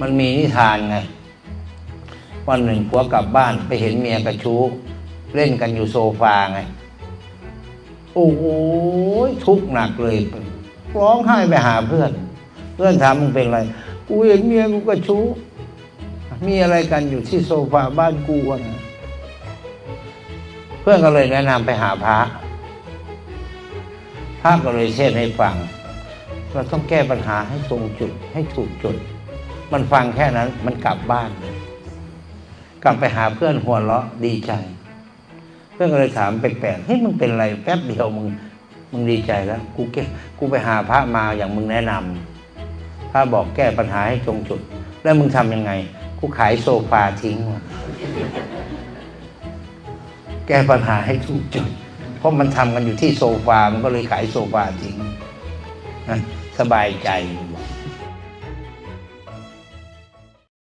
มันมีนิทานไงวันหนึ่งผัวกลับบ้านไปเห็นเมียกระชู้ เล่นกันอยู่โซฟาไง โอ้โหทุกข์หนักเลย ร้องไห้ไปหาเพื่อน เพื่อนถามมึงเป็นไร กูเห็นเมียกูกระชู้ มีอะไรกันอยู่ที่โซฟาบ้านกูวะนะเพื่อนก็เลยแนะนำไปหาพระ พระก็เลยเทศให้ฟัง เราต้องแก้ปัญหาให้ตรงจุดให้ถูกจุด มันฟังแค่นั้นมันกลับบ้านเลยกลับไปหาเพื่อนหัวเราะดีใจ เพื่อนก็เลยถามแปลกๆเฮ้ยมึงเป็นอะไรแป๊บเดียวมึงมึงดีใจแล้วกูแก้กูไปหาพระมาอย่างมึงแนะนำพระบอกแก้ปัญหาให้ตรงจุด แล้วมึงทำยังไง กูขายโซฟาทิ้งแก้ปัญหาให้ถูกจุด เพราะมันทำกันอยู่ที่โซฟา มันก็เลยขายโซฟาทิ้งสบายใจ